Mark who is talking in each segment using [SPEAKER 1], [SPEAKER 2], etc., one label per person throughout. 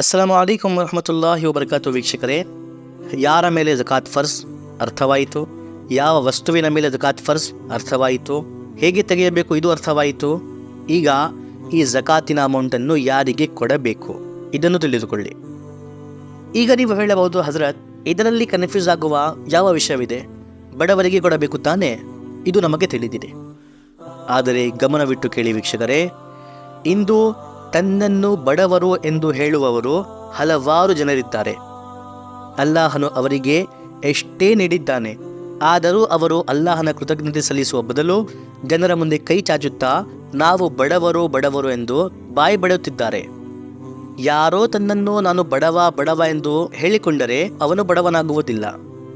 [SPEAKER 1] ಅಸ್ಸಲಾಮು ಅಲೈಕುಮ್ ವರಹಮತುಲ್ಲಾಹಿ ವಬರಕಾತು ವೀಕ್ಷಕರೇ. ಯಾರ ಮೇಲೆ ಜಕಾತ್ ಫರ್ಸ್ ಅರ್ಥವಾಯಿತು? ಯಾವ ವಸ್ತುವಿನ ಮೇಲೆ ಜಕಾತ್ ಫರ್ಸ್ ಅರ್ಥವಾಯಿತು? ಹೇಗೆ ತೆಗೆಯಬೇಕು, ಇದು ಅರ್ಥವಾಯಿತು? ಈಗ ಈ ಜಕಾತಿನ ಅಮೌಂಟನ್ನು ಯಾರಿಗೆ ಕೊಡಬೇಕು? ಇದನ್ನು ತಿಳಿದುಕೊಳ್ಳಿ. ಈಗ ನೀವು ಹೇಳಬಹುದು, ಹಜರತ್, ಇದರಲ್ಲಿ ಕನ್ಫ್ಯೂಸ್ ಆಗುವ ಯಾವ ವಿಷಯವಿದೆ? ಬಡವರಿಗೆ ಕೊಡಬೇಕು ತಾನೇ? ಇದು ನಮಗೆ ತಿಳಿದಿದೆ. ಆದರೆ ಗಮನವಿಟ್ಟು ಕೇಳಿ ವೀಕ್ಷಕರೇ, ಇಂದು ತನ್ನನ್ನು ಬಡವರು ಎಂದು ಹೇಳುವವರು ಹಲವಾರು ಜನರಿದ್ದಾರೆ. ಅಲ್ಲಾಹನು ಅವರಿಗೆ ಎಷ್ಟೇ ನೀಡಿದ್ದಾನೆ, ಆದರೂ ಅವರು ಅಲ್ಲಾಹನ ಕೃತಜ್ಞತೆ ಸಲ್ಲಿಸುವ ಬದಲು ಜನರ ಮುಂದೆ ಕೈ ಚಾಚುತ್ತಾ ನಾವು ಬಡವರು ಬಡವರು ಎಂದು ಬಾಯಿ ಬಡುತ್ತಿದ್ದಾರೆ ಯಾರೋ ತನ್ನನ್ನು ನಾನು ಬಡವ ಬಡವ ಎಂದು ಹೇಳಿಕೊಂಡರೆ ಅವನು ಬಡವನಾಗುವುದಿಲ್ಲ.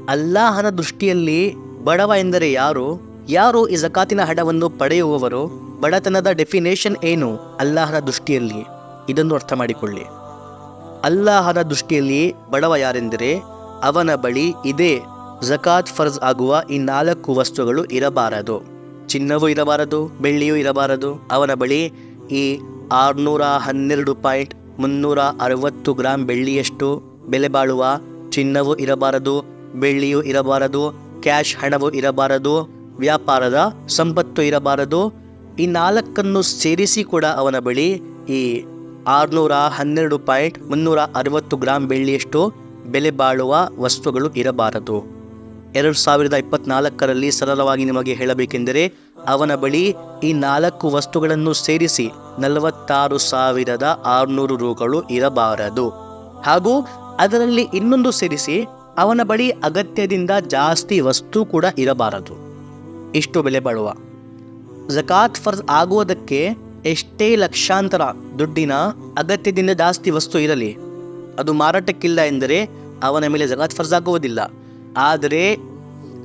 [SPEAKER 1] ಅಲ್ಲಾಹನ ದೃಷ್ಟಿಯಲ್ಲಿ ಬಡವ ಎಂದರೆ ಯಾರು? ಯಾರು ಈ ಜಕಾತಿನ ಹಣವನ್ನು ಪಡೆಯುವವರು ಬಡತನದ ಡೆಫಿನೇಷನ್ ಏನು ಅಲ್ಲಾಹರ ದೃಷ್ಟಿಯಲ್ಲಿ? ಇದನ್ನು ಅರ್ಥ ಮಾಡಿಕೊಳ್ಳಿ ಅಲ್ಲಾಹರ ದೃಷ್ಟಿಯಲ್ಲಿ ಬಡವ ಯಾರೆಂದರೆ ಅವನ ಬಳಿ ಇದೇ ಜಕಾತ್ ಫರ್ಜ್ ಆಗುವ ಈ ನಾಲ್ಕು ವಸ್ತುಗಳು ಇರಬಾರದು. ಚಿನ್ನವೂ ಇರಬಾರದು, ಬೆಳ್ಳಿಯೂ ಇರಬಾರದು. ಅವನ ಬಳಿ ಈ ಆರುನೂರ ಹನ್ನೆರಡು ಪಾಯಿಂಟ್ ಮುನ್ನೂರ ಅರವತ್ತು ಗ್ರಾಂ ಬೆಳ್ಳಿಯಷ್ಟು ಬೆಲೆ ಬಾಳುವ ಚಿನ್ನವೂ ಇರಬಾರದು, ಬೆಳ್ಳಿಯೂ ಇರಬಾರದು, ಕ್ಯಾಶ್ ಹಣವೂ ಇರಬಾರದು ವ್ಯಾಪಾರದ ಸಂಪತ್ತು ಇರಬಾರದು. ಈ ನಾಲ್ಕನ್ನು ಸೇರಿಸಿ ಕೂಡ ಅವನ ಬಳಿ ಈ ಆರುನೂರ ಹನ್ನೆರಡು ಪಾಯಿಂಟ್ ಮುನ್ನೂರ ಅರವತ್ತು ಗ್ರಾಂ ಬೆಳ್ಳಿಯಷ್ಟು ಬೆಲೆ ಬಾಳುವ ವಸ್ತುಗಳು ಇರಬಾರದು. ಎರಡು ಸಾವಿರದ ಇಪ್ಪತ್ನಾಲ್ಕರಲ್ಲಿ ಸರಳವಾಗಿ ನಿಮಗೆ ಹೇಳಬೇಕೆಂದರೆ ಅವನ ಬಳಿ ಈ ನಾಲ್ಕು ವಸ್ತುಗಳನ್ನು ಸೇರಿಸಿ ನಲವತ್ತಾರು ಸಾವಿರದ ಆರುನೂರು ರೂಗಳು ಇರಬಾರದು. ಹಾಗೂ ಅದರಲ್ಲಿ ಇನ್ನೊಂದು ಸೇರಿಸಿ ಅವನ ಬಳಿ ಅಗತ್ಯದಿಂದ ಜಾಸ್ತಿ ವಸ್ತು ಕೂಡ ಇರಬಾರದು. ಇಷ್ಟು ಬೆಲೆ ಬಾಳುವ. ಜಕಾತ್ ಫರ್ಜ್ ಆಗುವುದಕ್ಕೆ ಎಷ್ಟೇ ಲಕ್ಷಾಂತರ ದುಡ್ಡಿನ ಅಗತ್ಯದಿಂದ ಜಾಸ್ತಿ ವಸ್ತು ಇರಲಿ, ಅದು ಮಾರಾಟಕ್ಕಿಲ್ಲ ಎಂದರೆ ಅವನ ಮೇಲೆ ಜಕಾತ್ ಫರ್ಜ್ ಆಗುವುದಿಲ್ಲ. ಆದರೆ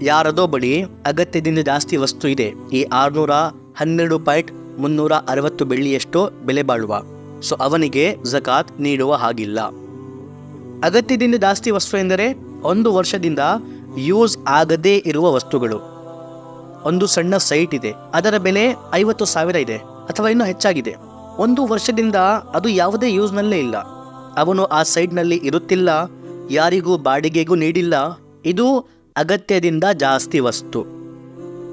[SPEAKER 1] ಯಾರದೋ ಬಳಿ ಅಗತ್ಯದಿಂದ ಜಾಸ್ತಿ ವಸ್ತು ಇದೆ. ಈ ಆರುನೂರ ಹನ್ನೆರಡು ಪಾಯಿಂಟ್ ಮುನ್ನೂರ ಅರವತ್ತು ಬೆಳ್ಳಿಯಷ್ಟು ಬೆಲೆ ಬಾಳುವ. ಸೊ ಅವನಿಗೆ ಜಕಾತ್ ನೀಡುವ ಹಾಗಿಲ್ಲ. ಅಗತ್ಯದಿಂದ ಜಾಸ್ತಿ ವಸ್ತು ಎಂದರೆ ಒಂದು ವರ್ಷದಿಂದ ಯೂಸ್ ಆಗದೇ ಇರುವ ವಸ್ತುಗಳು. ಒಂದು ಸಣ್ಣ ಸೈಟ್ ಇದೆ. ಅದರ ಬೆಲೆ ಐವತ್ತು ಸಾವಿರ ಇದೆ ಅಥವಾ ಇನ್ನೂ ಹೆಚ್ಚಾಗಿದೆ. ಒಂದು ವರ್ಷದಿಂದ ಅದು ಯಾವುದೇ ಯೂಸ್ನಲ್ಲೇ ಇಲ್ಲ. ಅವನು ಆ ಸೈಟ್ನಲ್ಲಿ ಇರುತ್ತಿಲ್ಲ, ಯಾರಿಗೂ ಬಾಡಿಗೆಗೂ ನೀಡಿಲ್ಲ. ಇದು ಅಗತ್ಯದಿಂದ ಜಾಸ್ತಿ ವಸ್ತು.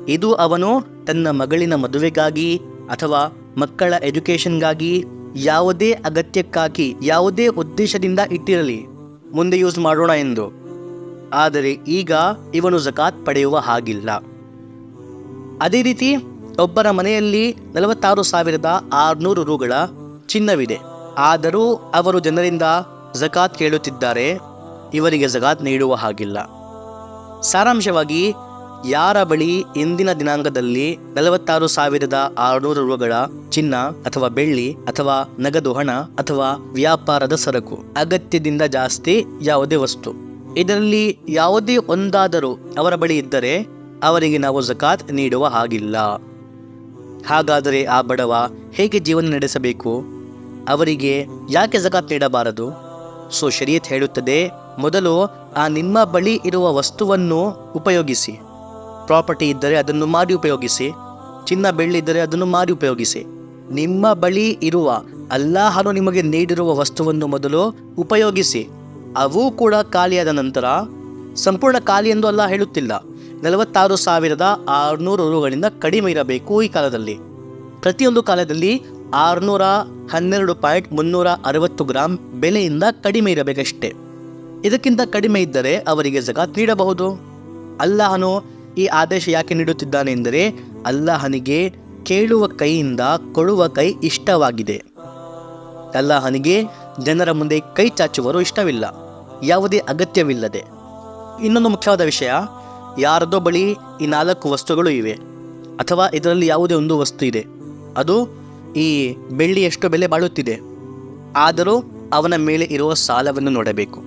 [SPEAKER 1] ಇದು ಅವನು ತನ್ನ ಮಗಳಿನ ಮದುವೆಗಾಗಿ ಅಥವಾ ಮಕ್ಕಳ ಎಜುಕೇಷನ್ಗಾಗಿ ಯಾವುದೇ ಅಗತ್ಯಕ್ಕಾಗಿ, ಯಾವುದೇ ಉದ್ದೇಶದಿಂದ ಇಟ್ಟಿರಲಿ. ಮುಂದೆ ಯೂಸ್ ಮಾಡೋಣ ಎಂದು. ಆದರೆ ಈಗ ಇವನು ಜಕಾತ್ ಪಡೆಯುವ ಹಾಗಿಲ್ಲ. ಅದೇ ರೀತಿ ಒಬ್ಬರ ಮನೆಯಲ್ಲಿ ನಲವತ್ತಾರು ಸಾವಿರದ ಆರುನೂರು ರೂಗಳ ಚಿನ್ನವಿದೆ. ಆದರೂ ಅವರು ಜನರಿಂದ ಜಕಾತ್ ಕೇಳುತ್ತಿದ್ದಾರೆ. ಇವರಿಗೆ ಜಕಾತ್ ನೀಡುವ ಹಾಗಿಲ್ಲ. ಸಾರಾಂಶವಾಗಿ, ಯಾರ ಬಳಿ ಇಂದಿನ ದಿನಾಂಕದಲ್ಲಿ ನಲವತ್ತಾರು ಸಾವಿರದ ಆರುನೂರು ರೂಗಳ ಚಿನ್ನ ಅಥವಾ ಬೆಳ್ಳಿ ಅಥವಾ ನಗದು ಹಣ ಅಥವಾ ವ್ಯಾಪಾರದ ಸರಕು ಅಗತ್ಯದಿಂದ ಜಾಸ್ತಿ ಯಾವುದೇ ವಸ್ತು. ಇದರಲ್ಲಿ ಯಾವುದೇ ಒಂದಾದರೂ ಅವರ ಬಳಿ ಇದ್ದರೆ ಅವರಿಗೆ ನಾವು ಜಕಾತ್ ನೀಡುವ ಹಾಗಿಲ್ಲ. ಹಾಗಾದರೆ ಆ ಬಡವ ಹೇಗೆ ಜೀವನ ನಡೆಸಬೇಕು? ಅವರಿಗೆ ಯಾಕೆ ಜಕಾತ್ ನೀಡಬಾರದು? ಸೊ ಶರೀಯತ್ ಹೇಳುತ್ತದೆ, ಮೊದಲು ಆ ನಿಮ್ಮ ಬಳಿ ಇರುವ ವಸ್ತುವನ್ನು ಉಪಯೋಗಿಸಿ. ಪ್ರಾಪರ್ಟಿ ಇದ್ದರೆ ಅದನ್ನು ಮಾರಿ ಉಪಯೋಗಿಸಿ. ಚಿನ್ನ ಬೆಳ್ಳಿ ಇದ್ದರೆ ಅದನ್ನು ಮಾರಿ ಉಪಯೋಗಿಸಿ. ನಿಮ್ಮ ಬಳಿ ಇರುವ ಅಲ್ಲಾಹನು ನಿಮಗೆ ನೀಡಿರುವ ವಸ್ತುವನ್ನು ಮೊದಲು ಉಪಯೋಗಿಸಿ. ಅವು ಕೂಡ ಖಾಲಿಯಾದ ನಂತರ, ಸಂಪೂರ್ಣ ಖಾಲಿ ಎಂದು ಅಲ್ಲ ಹೇಳುತ್ತಿಲ್ಲ. ನಲವತ್ತಾರು ಸಾವಿರದ ಆರುನೂರು ರುಗಳಿಂದ ಕಡಿಮೆ ಇರಬೇಕು ಈ ಕಾಲದಲ್ಲಿ. ಪ್ರತಿಯೊಂದು ಕಾಲದಲ್ಲಿ ಆರುನೂರ ಹನ್ನೆರಡು ಪಾಯಿಂಟ್ ಮುನ್ನೂರ ಅರವತ್ತು ಗ್ರಾಂ ಬೆಲೆಯಿಂದ ಕಡಿಮೆ ಇರಬೇಕಷ್ಟೇ. ಇದಕ್ಕಿಂತ ಕಡಿಮೆ ಇದ್ದರೆ ಅವರಿಗೆ ಜಗಾತ್ ನೀಡಬಹುದು. ಅಲ್ಲಾಹನು ಈ ಆದೇಶ ಯಾಕೆ ನೀಡುತ್ತಿದ್ದಾನೆ ಎಂದರೆ ಅಲ್ಲಾಹನಿಗೆ ಕೇಳುವ ಕೈಯಿಂದ ಕೊಡುವ ಕೈ ಇಷ್ಟವಾಗಿದೆ. ಅಲ್ಲಾಹನಿಗೆ ಜನರ ಮುಂದೆ ಕೈ ಚಾಚುವರು ಇಷ್ಟವಿಲ್ಲ. ಯಾವುದೇ ಅಗತ್ಯವಿಲ್ಲದೆ. ಇನ್ನೊಂದು ಮುಖ್ಯವಾದ ವಿಷಯ ಯಾರದೋ ಬಳಿ ಈ ನಾಲ್ಕು ವಸ್ತುಗಳು ಇವೆ. ಅಥವಾ ಇದರಲ್ಲಿ ಯಾವುದೇ ಒಂದು ವಸ್ತು ಇದೆ. ಅದು ಈ ಬೆಳ್ಳಿ ಎಷ್ಟು ಬೆಲೆ ಬಾಳುತ್ತಿದೆ. ಆದರೂ ಅವನ ಮೇಲೆ ಇರುವ ಸಾಲವನ್ನು ನೋಡಬೇಕು.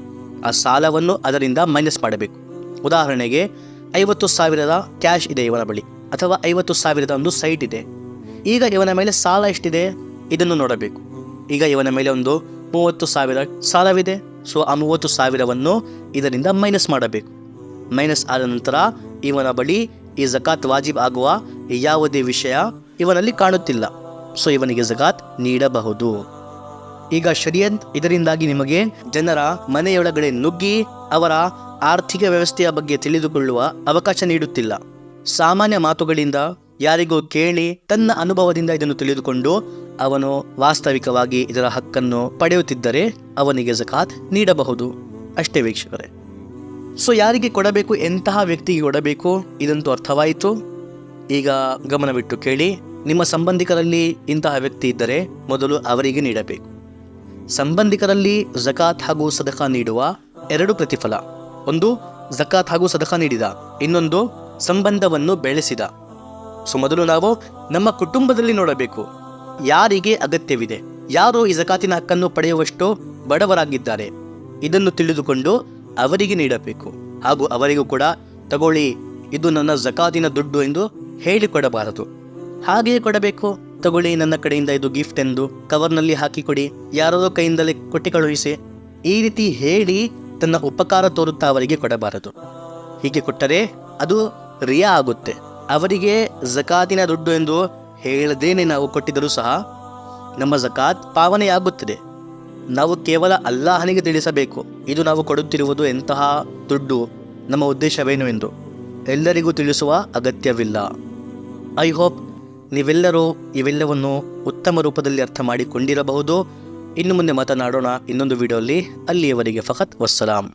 [SPEAKER 1] ಆ ಸಾಲವನ್ನು ಅದರಿಂದ ಮೈನಸ್ ಮಾಡಬೇಕು. ಉದಾಹರಣೆಗೆ, ಐವತ್ತು ಸಾವಿರದ ಕ್ಯಾಶ್ ಇದೆ ಇವನ ಬಳಿ, ಅಥವಾ ಐವತ್ತು ಸಾವಿರದ ಒಂದು ಸೈಟ್ ಇದೆ. ಈಗ ಇವನ ಮೇಲೆ ಸಾಲ ಎಷ್ಟಿದೆ? ಇದನ್ನು ನೋಡಬೇಕು. ಈಗ ಇವನ ಮೇಲೆ ಒಂದು ಮೂವತ್ತು ಸಾವಿರ ಸಾಲವಿದೆ. ಸೊ, ಆ ಮೂವತ್ತು ಸಾವಿರವನ್ನು ಇದರಿಂದ ಮೈನಸ್ ಮಾಡಬೇಕು. ಮೈನಸ್ ಆದ ನಂತರ ಇವನ ಬಳಿ ಈ ಜಕಾತ್ ವಾಜಿಬ್ ಆಗುವ ಯಾವುದೇ ವಿಷಯ ಇವನಲ್ಲಿ ಕಾಣುತ್ತಿಲ್ಲ. ಸೊ ಇವನಿಗೆ ಜಕಾತ್ ನೀಡಬಹುದು. ಈಗ ಶರಿಯತ್ ಇದರಿಂದಾಗಿ ನಿಮಗೆ ಜನರ ಮನೆಯೊಳಗಡೆ ನುಗ್ಗಿ ಅವರ ಆರ್ಥಿಕ ವ್ಯವಸ್ಥೆಯ ಬಗ್ಗೆ ತಿಳಿದುಕೊಳ್ಳುವ ಅವಕಾಶ ನೀಡುತ್ತಿಲ್ಲ. ಸಾಮಾನ್ಯ ಮಾತುಗಳಿಂದ ಯಾರಿಗೂ ಕೇಳಿ ತನ್ನ ಅನುಭವದಿಂದ ಇದನ್ನು ತಿಳಿದುಕೊಂಡು ಅವನು ವಾಸ್ತವಿಕವಾಗಿ ಇದರ ಹಕ್ಕನ್ನು ಪಡೆಯುತ್ತಿದ್ದರೆ ಅವನಿಗೆ ಜಕಾತ್ ನೀಡಬಹುದು. ಅಷ್ಟೇ ವೀಕ್ಷಕರೇ. ಸೊ ಯಾರಿಗೆ ಕೊಡಬೇಕು, ಎಂತಹ ವ್ಯಕ್ತಿಗೆ ಕೊಡಬೇಕು, ಇದಂತೂ ಅರ್ಥವಾಯಿತು. ಈಗ ಗಮನವಿಟ್ಟು ಕೇಳಿ, ನಿಮ್ಮ ಸಂಬಂಧಿಕರಲ್ಲಿ ಇಂತಹ ವ್ಯಕ್ತಿ ಇದ್ದರೆ ಮೊದಲು ಅವರಿಗೆ ನೀಡಬೇಕು. ಸಂಬಂಧಿಕರಲ್ಲಿ ಜಕಾತ್ ಹಾಗೂ ಸದಕ ನೀಡುವ ಎರಡು ಪ್ರತಿಫಲ. ಒಂದು ಜಕಾತ್ ಹಾಗೂ ಸದಕ ನೀಡಿದ. ಇನ್ನೊಂದು, ಸಂಬಂಧವನ್ನು ಬೆಳೆಸಿದ. ಸೊ ಮೊದಲು ನಾವು ನಮ್ಮ ಕುಟುಂಬದಲ್ಲಿ ನೋಡಬೇಕು. ಯಾರಿಗೆ ಅಗತ್ಯವಿದೆ? ಯಾರು ಈ ಜಕಾತಿನ ಹಕ್ಕನ್ನು ಪಡೆಯುವಷ್ಟು ಬಡವರಾಗಿದ್ದಾರೆ? ಇದನ್ನು ತಿಳಿದುಕೊಂಡು ಅವರಿಗೆ ನೀಡಬೇಕು. ಹಾಗೂ ಅವರಿಗೂ ಕೂಡ ತಗೊಳ್ಳಿ, ಇದು ನನ್ನ ಜಕಾತಿನ ದುಡ್ಡು ಎಂದು ಹೇಳಿಕೊಡಬಾರದು. ಹಾಗೆಯೇ ಕೊಡಬೇಕು. ತಗೊಳ್ಳಿ, ನನ್ನ ಕಡೆಯಿಂದ ಇದು ಗಿಫ್ಟ್ ಎಂದು ಕವರ್ನಲ್ಲಿ ಹಾಕಿಕೊಡಿ. ಯಾರೋ ಕೈಯಿಂದಲೇ ಕೊಟ್ಟಿ ಕಳುಹಿಸಿ ಈ ರೀತಿ ಹೇಳಿ ತನ್ನ ಉಪಕಾರ ತೋರುತ್ತಾ ಅವರಿಗೆ ಕೊಡಬಾರದು. ಹೀಗೆ ಕೊಟ್ಟರೆ ಅದು ರಿಯಾ ಆಗುತ್ತೆ. ಅವರಿಗೆ ಜಕಾತಿನ ದುಡ್ಡು ಎಂದು ಹೇಳದೇನೆ ನಾವು ಕೊಟ್ಟಿದ್ದರೂ ಸಹ ನಮ್ಮ ಜಕಾತ್ ಪಾವನೆಯಾಗುತ್ತದೆ. ನಾವು ಕೇವಲ ಅಲ್ಲಾಹನಿಗೆ ತಿಳಿಸಬೇಕು. ಇದು ನಾವು ಕೊಡುತ್ತಿರುವುದು ಎಂತಹ ದುಡ್ಡು? ನಮ್ಮ ಉದ್ದೇಶವೇನು ಎಂದು ಎಲ್ಲರಿಗೂ ತಿಳಿಸುವ ಅಗತ್ಯವಿಲ್ಲ. ಐ ಹೋಪ್ ನೀವೆಲ್ಲರೂ ಇವೆಲ್ಲವನ್ನು ಉತ್ತಮ ರೂಪದಲ್ಲಿ ಅರ್ಥ ಮಾಡಿಕೊಂಡಿರಬಹುದು. ಇನ್ನು ಮುಂದೆ ಮಾತನಾಡೋಣ ಇನ್ನೊಂದು ವಿಡಿಯೋಲ್ಲಿ ಅಲ್ಲಿಯವರೆಗೆ ಫಖತ್ ವಸ್ಸಲಾಂ.